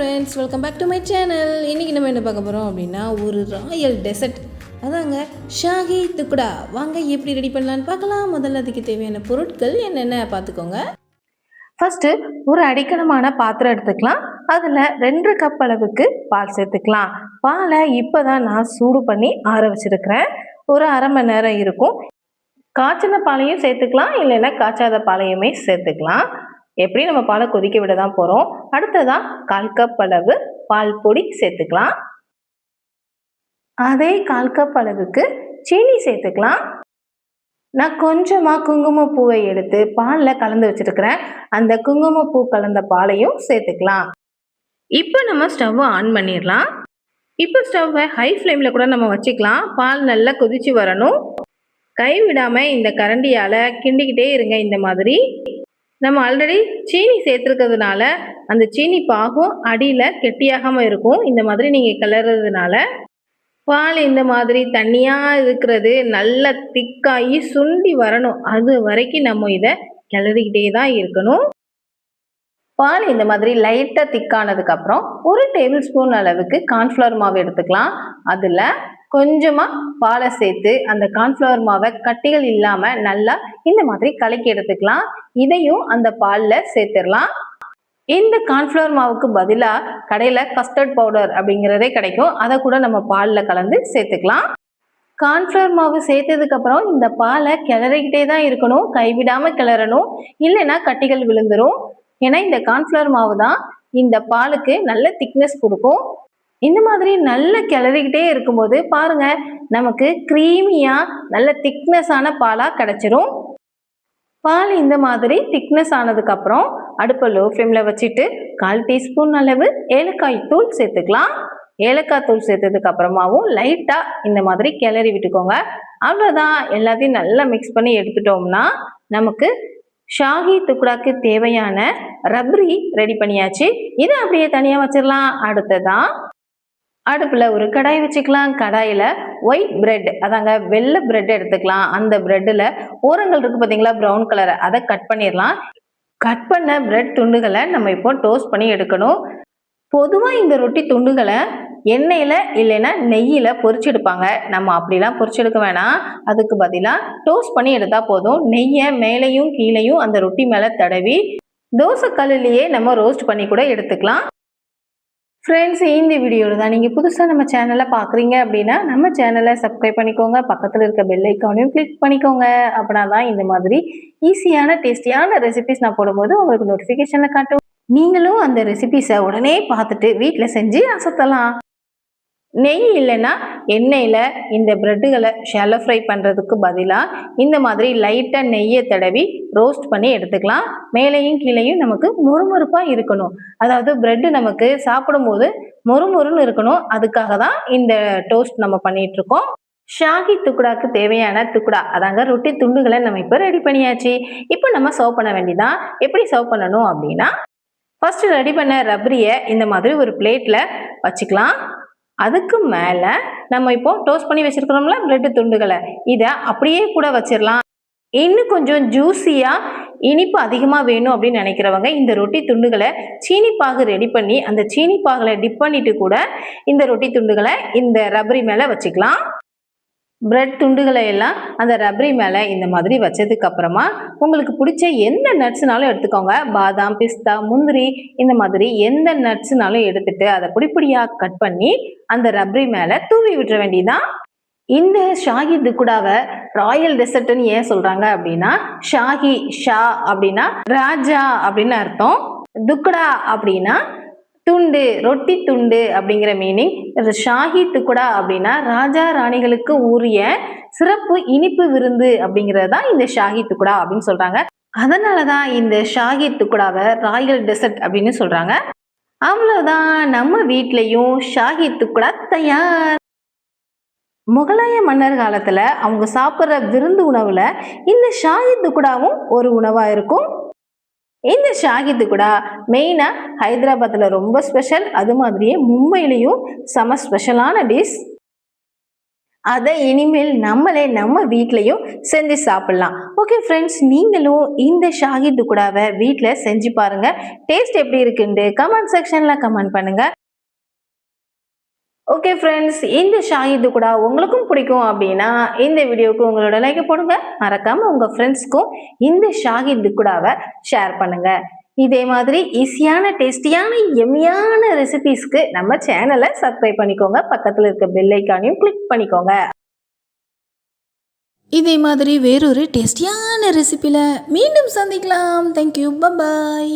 Friends welcome back to my channel இன்றைக்கி நம்ம என்ன பார்க்க போகிறோம் அப்படின்னா ஒரு ராயல் டெசர்ட் அதாங்க ஷாஹி துக்குடா. வாங்க எப்படி ரெடி பண்ணலான்னு பார்க்கலாம். முதல்ல அதுக்கு தேவையான பொருட்கள் என்னென்ன பார்த்துக்கோங்க. ஃபஸ்ட்டு ஒரு அடிக்கணமான பாத்திரம் எடுத்துக்கலாம். அதில் ரெண்டு கப் அளவுக்கு பால் சேர்த்துக்கலாம். பாலை இப்போ தான் நான் சூடு பண்ணி ஆற வச்சிருக்கிறேன். ஒரு அரை மணி நேரம் இருக்கும். காய்ச்சின பாலையும் சேர்த்துக்கலாம். இல்லைன்னா காய்ச்சாத பாலையுமே சேர்த்துக்கலாம். எப்படி நம்ம பாலை கொதிக்க விட தான் போகிறோம் அடுத்ததாக கால் கப் அளவு பால் பொடி சேர்த்துக்கலாம். அதே கால் கப் அளவுக்கு சீனி சேர்த்துக்கலாம். நான் கொஞ்சமாக குங்குமப்பூவை எடுத்து பாலில் கலந்து வச்சிருக்கிறேன். அந்த குங்குமப்பூ கலந்த பாலையும் சேர்த்துக்கலாம். இப்போ நம்ம ஸ்டவ்வை ஆன் பண்ணிடலாம். இப்போ ஸ்டவ்வை ஹை ஃப்ளேமில் கூட நம்ம வச்சுக்கலாம். பால் நல்லா கொதிச்சு வரணும். கை விடாமல் இந்த கரண்டியால் கிண்டிக்கிட்டே இருங்க இந்த மாதிரி. நம்ம ஆல்ரெடி சீனி சேர்த்துருக்கிறதுனால அந்த சீனி பாகும் அடியில் கெட்டியாகாமல் இருக்கும். இந்த மாதிரி நீங்கள் கிளறதுனால பால் இந்த மாதிரி தண்ணியாக இருக்கிறது நல்லா திக்காகி சுண்டி வரணும். அது வரைக்கும் நம்ம இதை கிளறிக்கிட்டே தான் இருக்கணும். பால் இந்த மாதிரி லைட்டாக திக்கானதுக்கப்புறம் ஒரு டேபிள் ஸ்பூன் அளவுக்கு கார்ன்ஃப்ளவர் மாவு எடுத்துக்கலாம். அதில் கொஞ்சமாக பாலை சேர்த்து அந்த கார்ன்ஃப்ளவர் மாவை கட்டிகள் இல்லாமல் நல்லா இந்த மாதிரி கலக்கி எடுத்துக்கலாம். இதையும் அந்த பாலில் சேர்த்துடலாம். இந்த கார்ன்ஃப்ளவர் மாவுக்கு பதிலாக கடையில் கஸ்டர்ட் பவுடர் அப்படிங்கிறதே கிடைக்கும். அதை கூட நம்ம பாலில் கலந்து சேர்த்துக்கலாம். கார்ன்ஃப்ளவர் மாவு சேர்த்ததுக்கப்புறம் இந்த பாலை கிளறிக்கிட்டே தான் இருக்கணும். கைவிடாமல் கிளறணும். இல்லைன்னா கட்டிகள் விழுந்துடும் ஏன்னா இந்த கார்ன்ஃப்ளவர் மாவு தான் இந்த பாலுக்கு நல்ல திக்னஸ் கொடுக்கும். இந்த மாதிரி நல்ல கிளறிக்கிட்டே இருக்கும்போது பாருங்க நமக்கு க்ரீமியாக நல்ல திக்னஸான பாலாக கிடச்சிரும். பால் இந்த மாதிரி திக்னஸ் ஆனதுக்கப்புறம் அடுப்பை லோ ஃப்ளேமில் வச்சுட்டு கால் டீஸ்பூன் அளவு ஏலக்காய் தூள் சேர்த்துக்கலாம். ஏலக்காய் தூள் சேர்த்ததுக்கு அப்புறமாவும் லைட்டாக இந்த மாதிரி கிளறி விட்டுக்கோங்க. அவ்வளோதான் எல்லாத்தையும் நல்லா மிக்ஸ் பண்ணி எடுத்துட்டோம்னா நமக்கு ஷாஹி துக்குடாக்கு தேவையான ரப்ரி ரெடி பண்ணியாச்சு. இதை அப்படியே தனியாக வச்சிடலாம் அடுத்ததான் அடுப்பில் ஒரு கடாய் வச்சுக்கலாம். கடாயில் ஒயிட் பிரெட் அதாங்க வெள்ளை பிரெட் எடுத்துக்கலாம். அந்த பிரெட்டில் ஓரங்கள் இருக்குது பார்த்தீங்களா ப்ரௌன் கலர் அதை கட் பண்ணிடலாம். கட் பண்ண பிரெட் துண்டுகளை நம்ம இப்போ டோஸ்ட் பண்ணி எடுக்கணும். பொதுவாக இந்த ரொட்டி துண்டுகளை எண்ணெயில் இல்லைன்னா நெய்யில் பொறிச்செடுப்பாங்க நம்ம அப்படிலாம் பொரிச்சு எடுக்க வேணாம். அதுக்கு பதிலாக டோஸ்ட் பண்ணி எடுத்தால் போதும். நெய்யை மேலேயும் கீழேயும் அந்த ரொட்டி மேலே தடவி தோசைக்கல்லுலேயே நம்ம ரோஸ்ட் பண்ணி கூட எடுத்துக்கலாம். ஃப்ரெண்ட்ஸ் இந்த வீடியோவில் தான் நீங்கள் புதுசாக நம்ம சேனலை பார்க்குறீங்க அப்படின்னா நம்ம சேனலை சப்ஸ்கிரைப் பண்ணிக்கோங்க. பக்கத்தில் இருக்க பெல் ஐக்கானையும் கிளிக் பண்ணிக்கோங்க. அப்படின்னா தான் இந்த மாதிரி ஈஸியான டேஸ்டியான ரெசிபிஸ் நான் போடும்போது உங்களுக்கு நோட்டிஃபிகேஷனில் காட்டும். நீங்களும் அந்த ரெசிபிஸை உடனே பார்த்துட்டு வீட்டில் செஞ்சு அசத்தலாம். நெய் இல்லைன்னா எண்ணெயில் இந்த ப்ரெட்டுகளை ஷாலோ ஃப்ரை பண்ணுறதுக்கு பதிலாக இந்த மாதிரி லைட்டாக நெய்யை தடவி ரோஸ்ட் பண்ணி எடுத்துக்கலாம். மேலேயும் கீழேயும் நமக்கு முறுமுறுப்பாக இருக்கணும். அதாவது ப்ரெட்டு நமக்கு சாப்பிடும்போது மொறுமொறுன்னு இருக்கணும். அதுக்காக தான் இந்த டோஸ்ட் நம்ம பண்ணிட்டு இருக்கோம். துக்குடாக்கு தேவையான துக்குடா அதாங்க ரொட்டி துண்டுகளை நம்ம இப்போ ரெடி பண்ணியாச்சு. இப்போ நம்ம சர்வ் பண்ண வேண்டியதான் எப்படி சர்வ் பண்ணணும் அப்படின்னா ஃபர்ஸ்ட் ரெடி பண்ண ரப்ரியை இந்த மாதிரி ஒரு பிளேட்டில் வச்சுக்கலாம். அதுக்கு மேலே நம்ம இப்போ டோஸ்ட் பண்ணி வச்சுருக்கிறோம்ல பிரெட்டு துண்டுகளை இதை அப்படியே கூட வச்சிடலாம் இன்னும் கொஞ்சம் ஜூஸியாக இனிப்பு அதிகமாக வேணும் அப்படின்னு நினைக்கிறவங்க இந்த ரொட்டி துண்டுகளை சீனி பாகு ரெடி பண்ணி அந்த சீனி பாகில் டிப் பண்ணிட்டு கூட இந்த ரொட்டி துண்டுகளை இந்த ரப்பரி மேலே வச்சுக்கலாம். பிரெட் துண்டுகளை எல்லாம் அந்த ரப்பரி மேலே இந்த மாதிரி வச்சதுக்கு அப்புறமா உங்களுக்கு பிடிச்ச எந்த நட்ஸ்னாலும் எடுத்துக்கோங்க. பாதாம் பிஸ்தா முந்திரி இந்த மாதிரி எந்த நட்ஸ்னாலும் எடுத்துட்டு அதை பொடிப்பொடியாக கட் பண்ணி அந்த ரப்பரி மேலே தூவி விட்டுற வேண்டியதான் இந்த ஷாஹி துக்குடாவை ராயல் டெசர்ட்னு ஏன் சொல்றாங்க அப்படின்னா ஷாஹி ஷா அப்படின்னா ராஜா அப்படின்னு அர்த்தம். துக்குடா அப்படின்னா துண்டு ரொட்டி துண்டு அப்படிங்கிற மீனிங் ஷாஹி துக்குடா அப்படின்னா ராஜா ராணிகளுக்கு உரிய சிறப்பு இனிப்பு விருந்து அப்படிங்கிறது தான் இந்த ஷாஹி துக்குடா அப்படின்னு சொல்றாங்க. அதனால தான் இந்த ஷாஹி துக்குடாவை ராயல் டெசர்ட் அப்படின்னு சொல்றாங்க. அவ்வளோதான் நம்ம வீட்லேயும் ஷாஹி துக்குடா தயார். முகலாய மன்னர் காலத்தில் அவங்க சாப்பிட்ற விருந்து உணவில் இந்த ஷாகித்து குடாவும் ஒரு உணவாக இருக்கும். இந்த ஷாகித்து கூடா மெயினாக ஹைதராபாத்தில் ரொம்ப ஸ்பெஷல் அது மாதிரியே மும்பையிலையும் செம ஸ்பெஷலான டிஷ் அதை இனிமேல் நம்மளே நம்ம வீட்லேயும் செஞ்சு சாப்பிட்லாம். ஓகே ஃப்ரெண்ட்ஸ் நீங்களும் இந்த ஷாகித்து குடாவை வீட்டில் செஞ்சு பாருங்கள் டேஸ்ட் எப்படி இருக்குன்ட்டு கமெண்ட் செக்ஷனில் கமெண்ட் பண்ணுங்கள் ஓகே ஃப்ரெண்ட்ஸ் இந்த ஷாஹி கூட உங்களுக்கும் பிடிக்கும் அப்படின்னா இந்த வீடியோவுக்கு உங்களோட லைக்கை போடுங்க. மறக்காமல் உங்கள் ஃப்ரெண்ட்ஸ்க்கும் இந்த ஷாஹிது கூடாவை ஷேர் பண்ணுங்கள் இதே மாதிரி ஈஸியான டேஸ்டியான எம்மியான ரெசிபீஸ்க்கு நம்ம சேனலை சப்ஸ்கிரைப் பண்ணிக்கோங்க. பக்கத்தில் இருக்க பெல்லைக்கானையும் கிளிக் பண்ணிக்கோங்க. இதே மாதிரி வேறொரு டேஸ்டியான ரெசிபியில் மீண்டும் சந்திக்கலாம். Thank you bye bye